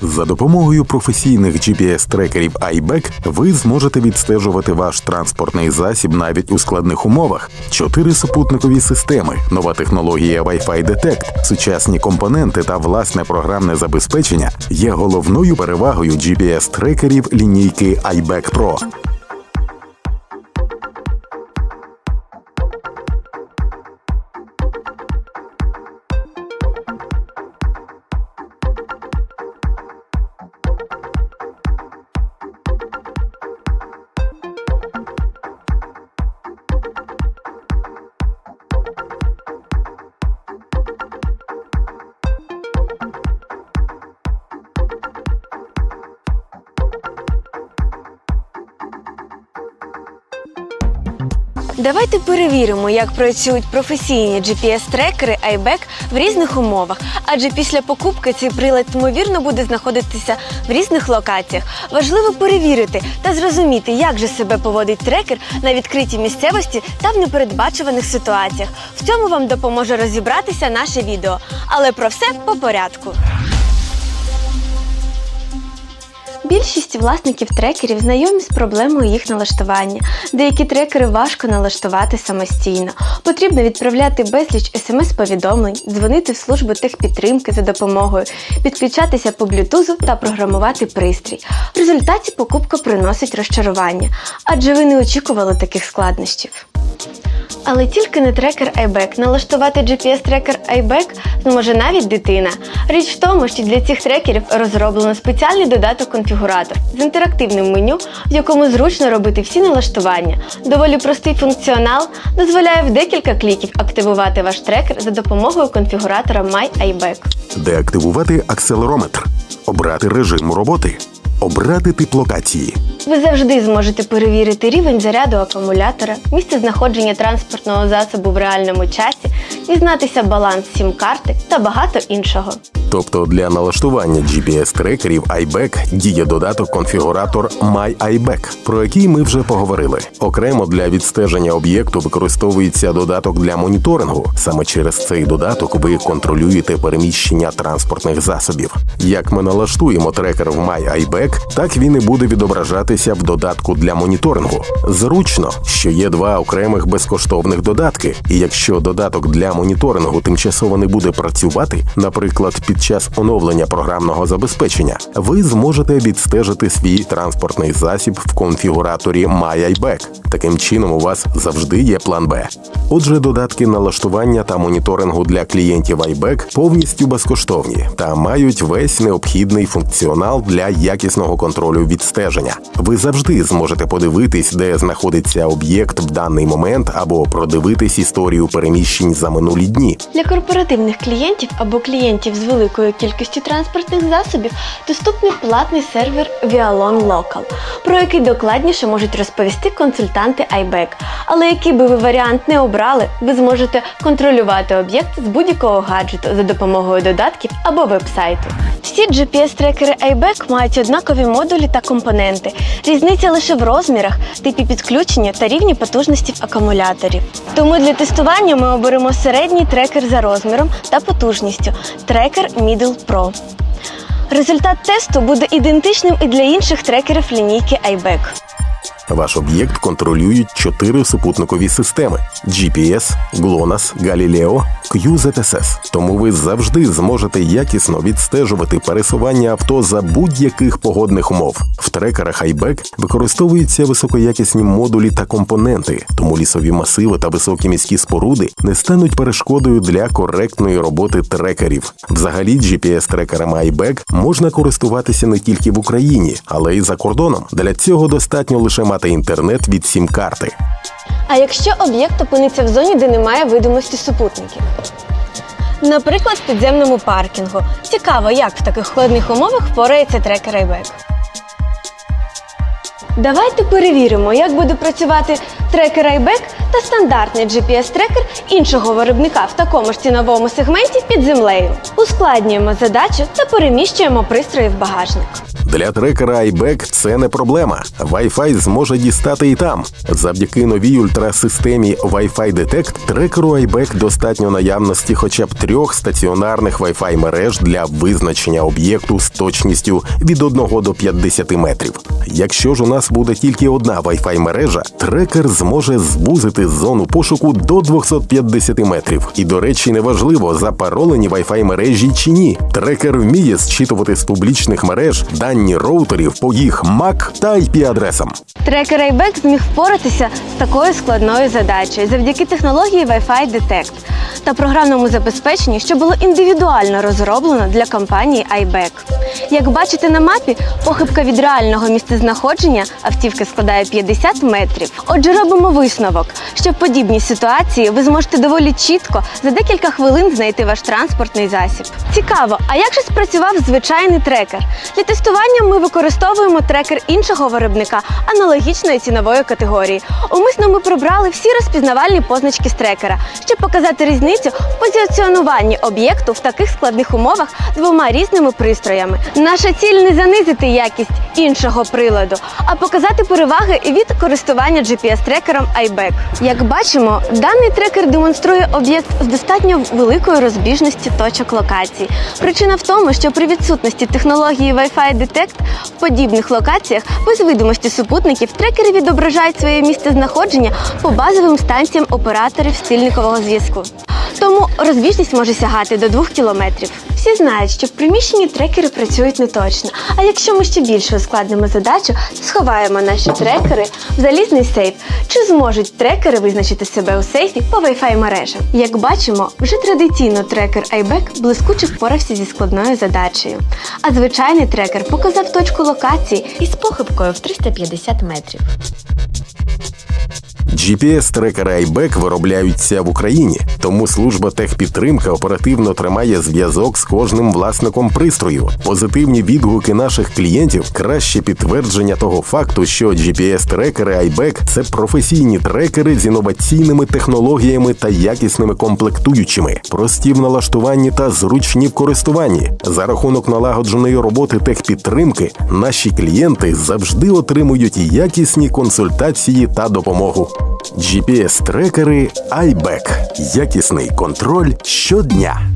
За допомогою професійних GPS-трекерів iBack ви зможете відстежувати ваш транспортний засіб навіть у складних умовах. Чотири супутникові системи, нова технологія Wi-Fi Detect, сучасні компоненти та власне програмне забезпечення є головною перевагою GPS-трекерів лінійки iBack Pro. Давайте перевіримо, як працюють професійні GPS-трекери iBack в різних умовах, адже після покупки цей прилад ймовірно буде знаходитися в різних локаціях. Важливо перевірити та зрозуміти, як же себе поводить трекер на відкритій місцевості та в непередбачуваних ситуаціях. В цьому вам допоможе розібратися наше відео. Але про все по порядку. Більшість власників трекерів знайомі з проблемою їх налаштування. Деякі трекери важко налаштувати самостійно. Потрібно відправляти безліч смс-повідомлень, дзвонити в службу техпідтримки за допомогою, підключатися по блютузу та програмувати пристрій. В результаті покупка приносить розчарування, адже ви не очікували таких складнощів. Але тільки не трекер iBack. Налаштувати GPS-трекер iBack зможе навіть дитина. Річ в тому, що для цих трекерів розроблено спеціальний додаток-конфігуратор з інтерактивним меню, в якому зручно робити всі налаштування. Доволі простий функціонал дозволяє в декілька кліків активувати ваш трекер за допомогою конфігуратора MyIBack. Деактивувати акселерометр, обрати режим роботи, обрати тип локації. Ви завжди зможете перевірити рівень заряду акумулятора, місце знаходження транспортного засобу в реальному часі, дізнатися баланс сім-карти та багато іншого. Тобто для налаштування GPS-трекерів iBack діє додаток конфігуратор MyIBack, про який ми вже поговорили. Окремо для відстеження об'єкту використовується додаток для моніторингу. Саме через цей додаток ви контролюєте переміщення транспортних засобів. Як ми налаштуємо трекер в MyIBack, так він і буде відображатися в додатку для моніторингу. Зручно, що є два окремих безкоштовних додатки, і якщо додаток для моніторингу тимчасово не буде працювати, наприклад, під час оновлення програмного забезпечення, ви зможете відстежити свій транспортний засіб в конфігураторі MyIBack. Таким чином, у вас завжди є план Б. Отже, додатки налаштування та моніторингу для клієнтів iBack повністю безкоштовні та мають весь необхідний функціонал для якісного контролю відстеження. Ви завжди зможете подивитись, де знаходиться об'єкт в даний момент, або продивитись історію переміщень за минулі дні. Для корпоративних клієнтів або клієнтів з великою кількістю транспортних засобів доступний платний сервер Vialon Local, про який докладніше можуть розповісти консультанти iBack. Але який би ви варіант не обрали, ви зможете контролювати об'єкт з будь-якого гаджету за допомогою додатків або веб-сайту. Всі GPS-трекери iBack мають однакові модулі та компоненти. Різниця лише в розмірах, типі підключення та рівні потужності акумуляторів. Тому для тестування ми оберемо середній трекер за розміром та потужністю трекер Middle Pro. Результат тесту буде ідентичним і для інших трекерів лінійки iBack. Ваш об'єкт контролюють чотири супутникові системи: GPS, GLONASS, Galileo, QZSS. Тому ви завжди зможете якісно відстежувати пересування авто за будь-яких погодних умов. В трекерах iBack використовуються високоякісні модулі та компоненти, тому лісові масиви та високі міські споруди не стануть перешкодою для коректної роботи трекерів. Взагалі, GPS-трекерами iBack можна користуватися не тільки в Україні, але й за кордоном. Для цього достатньо лише мати інтернет від сім-карти. А якщо об'єкт опиниться в зоні, де немає видимості супутників? Наприклад, в підземному паркінгу. Цікаво, як в таких складних умовах впорається трекер iBack. Давайте перевіримо, як буде працювати трекер iBack та стандартний GPS-трекер іншого виробника в такому ж ціновому сегменті під землею. Ускладнюємо задачу та переміщуємо пристрої в багажник. Для трекера iBack це не проблема. Wi-Fi зможе дістати і там. Завдяки новій ультрасистемі Wi-Fi Detect трекеру iBack достатньо наявності хоча б трьох стаціонарних Wi-Fi мереж для визначення об'єкту з точністю від 1 до 50 метрів. Якщо ж у нас буде тільки одна Wi-Fi мережа, трекер зможе звузити зону пошуку до 250 метрів. І, до речі, неважливо, запаролені Wi-Fi мережі чи ні. Трекер вміє зчитувати з публічних мереж дані роутерів по їх MAC та IP-адресам. Трекер iBack зміг впоратися з такою складною задачею завдяки технології Wi-Fi Detect та програмному забезпеченню, що було індивідуально розроблено для компанії iBack. Як бачите на мапі, похибка від реального місцезнаходження автівки складає 50 метрів. Отже, робимо висновок, що в подібній ситуації ви зможете доволі чітко за декілька хвилин знайти ваш транспортний засіб. Цікаво, а як же спрацював звичайний трекер? Для тестування ми використовуємо трекер іншого виробника аналогічної цінової категорії. Умисно ми прибрали всі розпізнавальні позначки з трекера, щоб показати різницю в позиціонуванні об'єкту в таких складних умовах двома різними пристроями. Наша ціль не занизити якість іншого приладу, а показати переваги від користування GPS-трекером iBack. Як бачимо, даний трекер демонструє об'єкт з достатньо великою розбіжністю точок локації. Причина в тому, що при відсутності технології Wi-Fi Detect в подібних локаціях без видимості супутників трекери відображають своє місце знаходження по базовим станціям операторів стильникового зв'язку. Тому розбіжність може сягати до 2 кілометрів. Всі знають, що в приміщенні трекери працюють неточно. А якщо ми ще більше ускладнимо задачу, сховаємо наші трекери в залізний сейф. Чи зможуть трекери визначити себе у сейфі по Wi-Fi мережам? Як бачимо, вже традиційно трекер iBack блискуче впорався зі складною задачею. А звичайний трекер показав точку локації із похибкою в 350 метрів. GPS-трекери iBack виробляються в Україні, тому служба техпідтримки оперативно тримає зв'язок з кожним власником пристрою. Позитивні відгуки наших клієнтів краще підтвердження того факту, що GPS-трекери iBack – це професійні трекери з інноваційними технологіями та якісними комплектуючими, прості в налаштуванні та зручні в користуванні. За рахунок налагодженої роботи техпідтримки наші клієнти завжди отримують якісні консультації та допомогу. GPS-трекери iBack. Якісний контроль щодня.